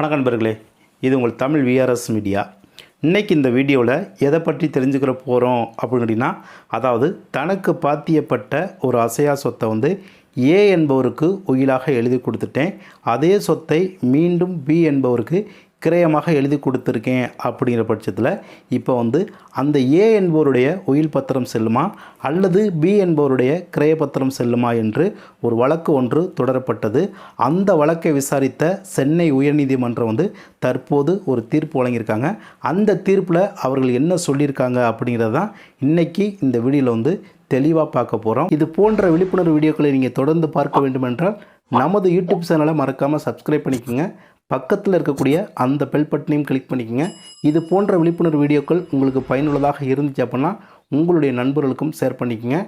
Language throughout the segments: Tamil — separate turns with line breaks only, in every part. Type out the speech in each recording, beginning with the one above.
வணக்கம் நண்பர்களே இது உங்கள் தமிழ் விஆர்எஸ் மீடியா இன்னைக்கு இந்த வீடியோவில் எதை பற்றி தெரிஞ்சுக்கிற போகிறோம் அப்படின்னா அதாவது தனக்கு பாத்தியப்பட்ட ஒரு அசையா சொத்தை வந்து ஏ என்பவருக்கு உயிலாக எழுதி கொடுத்துட்டேன். அதே சொத்தை மீண்டும் பி என்பவருக்கு கிரயமாக எழுதி கொடுத்துருக்கேன் அப்படிங்கிற பட்சத்தில் இப்போ வந்து அந்த ஏ என்பவருடைய உயில் பத்திரம் செல்லுமா அல்லது பி என்பவருடைய கிரய பத்திரம் செல்லுமா என்று ஒரு வழக்கு ஒன்று தொடரப்பட்டது. அந்த வழக்கை விசாரித்த சென்னை உயர்நீதிமன்றம் வந்து தற்போது ஒரு தீர்ப்பு வழங்கியிருக்காங்க. அந்த தீர்ப்பில் அவர்கள் என்ன சொல்லியிருக்காங்க அப்படிங்கிறது தான் இன்றைக்கி இந்த வீடியோவில் வந்து தெளிவாக பார்க்க போகிறோம் இது போன்ற விழிப்புணர்வு வீடியோக்களை நீங்கள் தொடர்ந்து பார்க்க வேண்டுமென்றால் நமது யூடியூப் சேனலை மறக்காமல் சப்ஸ்கிரைப் பண்ணிக்கோங்க. பக்கத்தில் இருக்கக்கூடிய அந்த பெல் பட்டனையும் கிளிக் பண்ணிக்கோங்க. இது போன்ற விழிப்புணர்வு வீடியோக்கள் உங்களுக்கு பயனுள்ளதாக இருந்துச்சு அப்படின்னா உங்களுடைய நண்பர்களுக்கும் ஷேர் பண்ணிக்கோங்க.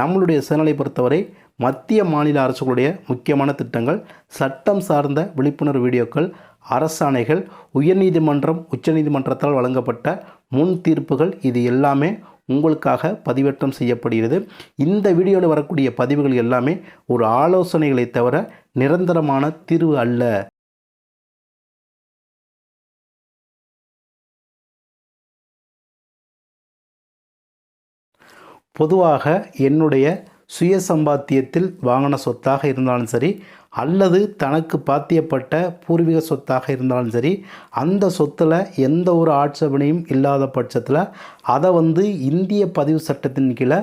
நம்மளுடைய சேனலை பொறுத்தவரை மத்திய மாநில அரசுகளுடைய முக்கியமான திட்டங்கள் சட்டம் சார்ந்த விழிப்புணர்வு வீடியோக்கள் அரசாணைகள் உயர்நீதிமன்றம் உச்சநீதிமன்றத்தால் வழங்கப்பட்ட முன் தீர்ப்புகள் இது எல்லாமே உங்களுக்காக பதிவேற்றம் செய்யப்படுகிறது. இந்த வீடியோவில் வரக்கூடிய பதிவுகள் எல்லாமே ஒரு ஆலோசனைகளை தவிர நிரந்தரமான தீர்வு அல்ல. பொதுவாக என்னுடைய சுய சம்பாத்தியத்தில் வாங்கின சொத்தாக இருந்தாலும் சரி அல்லது தனக்கு பாத்தியப்பட்ட பூர்வீக சொத்தாக இருந்தாலும் சரி அந்த சொத்தில் எந்த ஒரு ஆட்சேபனையும் இல்லாத பட்சத்தில் அதை வந்து இந்திய பதிவு சட்டத்தின் கீழே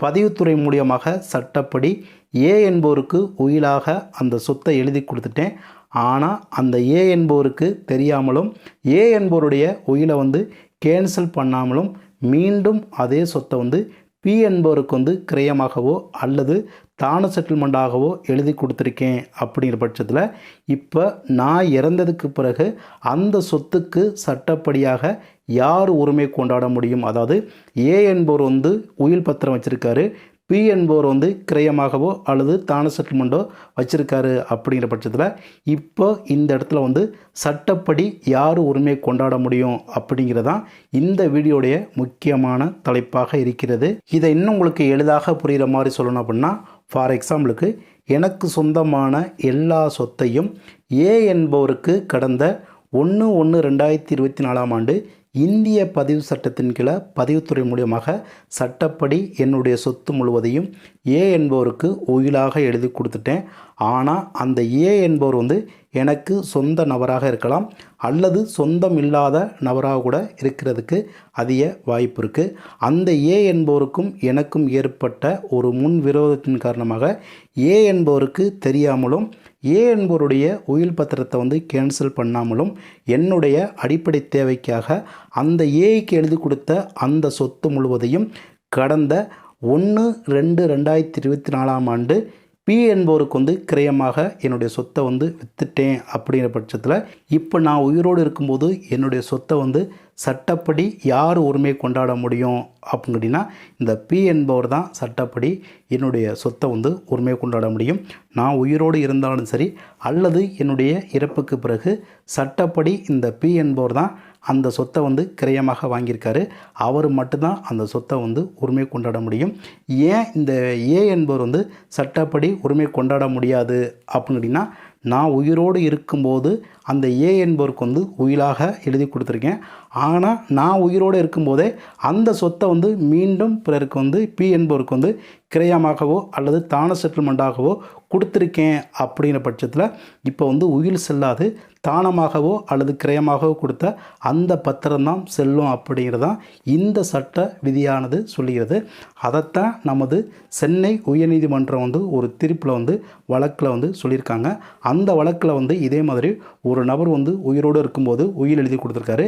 பதிவுத்துறை மூலியமாக சட்டப்படி ஏ என்பவருக்கு உயிலாக அந்த சொத்தை எழுதி கொடுத்துட்டேன். ஆனால் அந்த ஏ என்பவருக்கு தெரியாமலும் ஏ என்பவருடைய உயிலை வந்து கேன்சல் பண்ணாமலும் மீண்டும் அதே சொத்தை வந்து பி என்பவருக்கு வந்து கிரயமாகவோ அல்லது தான செட்டில்மெண்ட்டாகவோ எழுதி கொடுத்துருக்கேன் அப்படிங்கிற பட்சத்தில் இப்போ நான் இறந்ததுக்கு பிறகு அந்த சொத்துக்கு சட்டப்படியாக யார் உரிமை கொண்டாட முடியும்? அதாவது ஏ என்பவர் வந்து உயில் பத்திரம் வச்சுருக்காரு. பி என்பவர் வந்து கிரயமாகவோ அல்லது தான செட்டில்மெண்ட்டோ வச்சுருக்காரு அப்படிங்கிற பட்சத்தில் இப்போ இந்த இடத்துல வந்து சட்டப்படி யார் உரிமை கொண்டாட முடியும் அப்படிங்கிறதான் இந்த வீடியோடைய முக்கியமான தலைப்பாக இருக்கிறது. இதை இன்னும் உங்களுக்கு எளிதாக புரிகிற மாதிரி சொல்லணும் அப்படின்னா ஃபார் எக்ஸாம்பிளுக்கு எனக்கு சொந்தமான எல்லா சொத்தையும் ஏ என்பவருக்கு கடந்த ஒன்று ஒன்று ரெண்டாயிரத்தி இருபத்தி நாலாம் ஆண்டு இந்திய பதிவு சட்டத்தின் கீழே பதிவுத்துறை மூலியமாக சட்டப்படி என்னுடைய சொத்து முழுவதையும் ஏ என்பவருக்கு உயிலாக எழுதி கொடுத்துட்டேன். ஆனால் அந்த ஏ என்பவர் வந்து எனக்கு சொந்த நபராக இருக்கலாம் அல்லது சொந்தம் இல்லாத நபராக கூட இருக்கிறதுக்கு அதிக வாய்ப்பு இருக்குது அந்த ஏ என்பவருக்கும் எனக்கும் ஏற்பட்ட ஒரு முன் விரோதத்தின் காரணமாக ஏ என்பவருக்கு தெரியாமலும் ஏ என்பவருடைய உயில் பத்திரத்தை வந்து கேன்சல் பண்ணாமலும் என்னுடைய அடிப்படை தேவைக்காக அந்த ஏக்கு எழுதி கொடுத்த அந்த சொத்து முழுவதையும் கடந்த ஒன்று ரெண்டு ரெண்டாயிரத்தி இருபத்தி நாலாம் ஆண்டு பி என்பவருக்கு வந்து கிரயமாக என்னுடைய சொத்தை வந்து விற்றுட்டேன் அப்படிங்கிற பட்சத்தில் இப்போ நான் உயிரோடு இருக்கும்போது என்னுடைய சொத்தை வந்து சட்டப்படி யார் உரிமை கொண்டாட முடியும் அப்படின்னா இந்த பி என்பவர் தான் சட்டப்படி என்னுடைய சொத்தை வந்து உரிமை கொண்டாட முடியும். நான் உயிரோடு இருந்தாலும் சரி அல்லது என்னுடைய இறப்புக்கு பிறகு சட்டப்படி இந்த பி என்பவர் தான் அந்த சொத்தை வந்து கிரயமாக வாங்கியிருக்காரு. அவர் மட்டும்தான் அந்த சொத்தை வந்து உரிமை கொண்டாட முடியும். ஏன் இந்த ஏ என்பவர் வந்து சட்டப்படி உரிமை கொண்டாட முடியாது அப்படின்னா நான் உயிரோடு இருக்கும்போது அந்த ஏ என்பவருக்கு வந்து உயிலாக எழுதி கொடுத்துருக்கேன். ஆனால் நான் உயிரோடு இருக்கும்போதே அந்த சொத்தை வந்து மீண்டும் பிறருக்கு வந்து பி என்பவருக்கு வந்து கிரயமாகவோ அல்லது தான செட்டில்மெண்ட்டாகவோ கொடுத்துருக்கேன் அப்படிங்கிற பட்சத்தில் இப்போ வந்து உயில் செல்லாது தானமாகவோ அல்லது கிரயமாகவோ கொடுத்த அந்த பத்திரம்தான் செல்லும் அப்படிங்கிறதான் இந்த சட்ட விதியானது சொல்லுகிறது. அதைத்தான் நமது சென்னை உயர்நீதிமன்றம் வந்து ஒரு தீர்ப்பில் வந்து வழக்கில் வந்து சொல்லியிருக்காங்க. அந்த வழக்கில் வந்து இதே மாதிரி ஒரு நபர் வந்து உயிரோடு இருக்கும்போது உயிர் எழுதி கொடுத்துருக்காரு.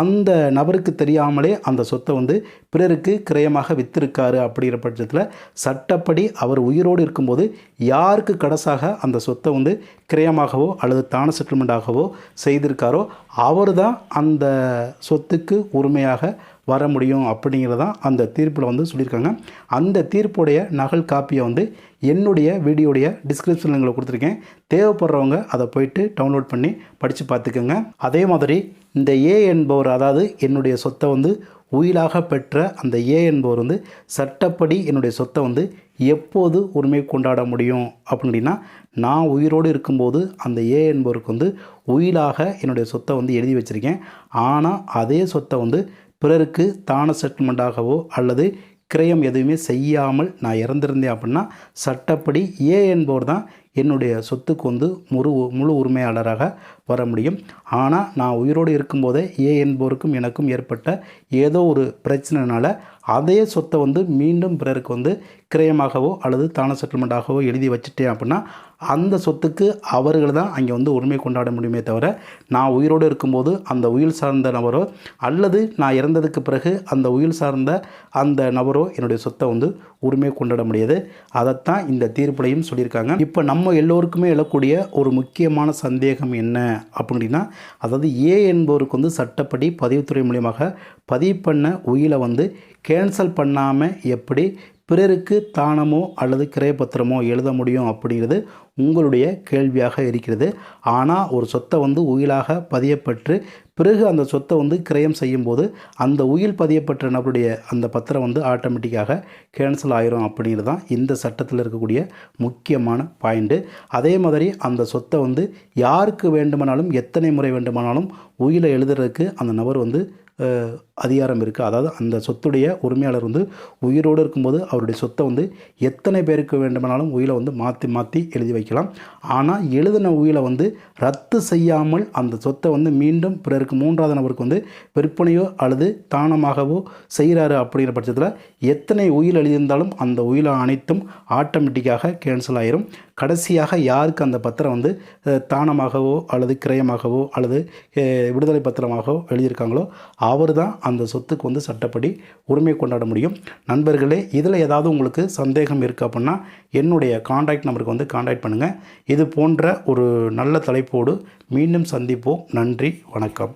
அந்த நபருக்கு தெரியாமலே அந்த சொத்தை வந்து பிறருக்கு கிரயமாக வித்திருக்காரு அப்படிங்கிற பட்சத்தில் சட்டப்படி அவர் உயிரோடு இருக்கும்போது யாருக்கு கடைசாக அந்த சொத்தை வந்து கிரயமாகவோ அல்லது தான செட்டில்மெண்ட்டாகவோ செய்திருக்காரோ அவர் தான் அந்த சொத்துக்கு உரிமையாக வர முடியும் அப்படிங்கிறதான் அந்த தீர்ப்பில் வந்து சொல்லியிருக்காங்க. அந்த தீர்ப்புடைய நகல் காப்பியை வந்து என்னுடைய வீடியோடைய டிஸ்கிரிப்ஷனில் எங்களை கொடுத்துருக்கேன். தேவைப்படுறவங்க அதை போயிட்டு டவுன்லோட் பண்ணி படித்து பார்த்துக்கோங்க. அதே மாதிரி இந்த ஏ என்பவர் அதாவது என்னுடைய சொத்தை வந்து உயிலாக பெற்ற அந்த ஏ என்பவர் வந்து சட்டப்படி என்னுடைய சொத்தை வந்து எப்போது உரிமை கொண்டாட முடியும்? அப்படின்னா நான் உயிரோடு இருக்கும்போது அந்த ஏ என்பவருக்கு வந்து உயிலாக என்னுடைய சொத்தை வந்து எழுதி வச்சுருக்கேன். ஆனால் அதே சொத்தை வந்து பிறருக்கு தான செட்டில்மெண்ட்டாகவோ அல்லது கிரயம் எதுவுமே செய்யாமல் நான் இறந்திருந்தேன் அப்படின்னா சட்டப்படி ஏ என்பவர் தான் என்னுடைய சொத்துக்கு வந்து முழு முழு உரிமையாளராக வர முடியும். ஆனால் நான் உயிரோடு இருக்கும்போதே ஏ என்பவருக்கும் எனக்கும் ஏற்பட்ட ஏதோ ஒரு பிரச்சனைனால அதே சொத்தை வந்து மீண்டும் பிறருக்கு வந்து கிரயமாகவோ அல்லது தான செட்டில்மெண்ட்டாகவோ எழுதி வச்சுட்டேன் அப்படின்னா அந்த சொத்துக்கு அவர்கள் தான் அங்கே வந்து உரிமை கொண்டாட முடியுமே தவிர நான் உயிரோடு இருக்கும்போது அந்த உயிர் சார்ந்த நபரோ அல்லது நான் இறந்ததுக்கு பிறகு அந்த உயிர் சார்ந்த அந்த நபரோ என்னுடைய சொத்தை வந்து உரிமை கொண்டாட முடியாது. அதைத்தான் இந்த தீர்ப்புலையும் சொல்லியிருக்காங்க. இப்போ நம்ம எல்லோருக்குமே எழக்கூடிய ஒரு முக்கியமான சந்தேகம் என்ன அப்படின்னா அதாவது ஏ என்பவருக்கு வந்து சட்டப்படி பதிவுத்துறை மூலியமாக பதிவு பண்ண உயிலை வந்து கேன்சல் பண்ணாமல் எப்படி பிறருக்கு தானமோ அல்லது கிரயப்பத்திரமோ எழுத முடியும் அப்படிங்கிறது உங்களுடைய கேள்வியாக இருக்கிறது. ஆனால் ஒரு சொத்தை வந்து உயிலாக பதியப்பட்டு பிறகு அந்த சொத்தை வந்து கிரயம் செய்யும்போது அந்த உயில் பதியப்பட்ட நபருடைய அந்த பத்திரம் வந்து ஆட்டோமேட்டிக்காக கேன்சல் ஆயிரும் அப்படிங்கிறது தான் இந்த சட்டத்தில் இருக்கக்கூடிய முக்கியமான பாயிண்ட்டு அதே மாதிரி அந்த சொத்தை வந்து யாருக்கு வேண்டுமானாலும் எத்தனை முறை வேண்டுமானாலும் உயிலை எழுதுறதுக்கு அந்த நபர் வந்து அதிகாரம் இருக்குது அதாவது அந்த சொத்துடைய உரிமையாளர் வந்து உயிரோடு இருக்கும்போது அவருடைய சொத்தை வந்து எத்தனை பேருக்கு வேண்டுமானாலும் உயிலை வந்து மாற்றி மாற்றி எழுதி வைக்கலாம். ஆனால் எழுதின உயிலை வந்து ரத்து செய்யாமல் அந்த சொத்தை வந்து மீண்டும் பிறருக்கு மூன்றாவது நபருக்கு வந்து விற்பனையோ அல்லது தானமாகவோ செய்கிறாரு அப்படிங்கிற பட்சத்தில் எத்தனை உயில் எழுதியிருந்தாலும் அந்த உயிலை அனைத்தும் ஆட்டோமேட்டிக்காக கேன்சல் ஆயிரும். கடைசியாக யாருக்கு அந்த பத்திரம் வந்து தானமாகவோ அல்லது கிரயமாகவோ அல்லது விடுதலை பத்திரமாகவோ எழுதியிருக்காங்களோ அவர் தான் அந்த சொத்துக்கு வந்து சட்டப்படி உரிமை கொண்டாட முடியும். நண்பர்களே இதில் ஏதாவது உங்களுக்கு சந்தேகம் இருக்குது அப்படின்னா என்னுடைய காண்டாக்ட் நம்பருக்கு வந்து காண்டாக்ட் பண்ணுங்கள் இது போன்ற ஒரு நல்ல தலைப்போடு மீண்டும் சந்திப்போம். நன்றி வணக்கம்.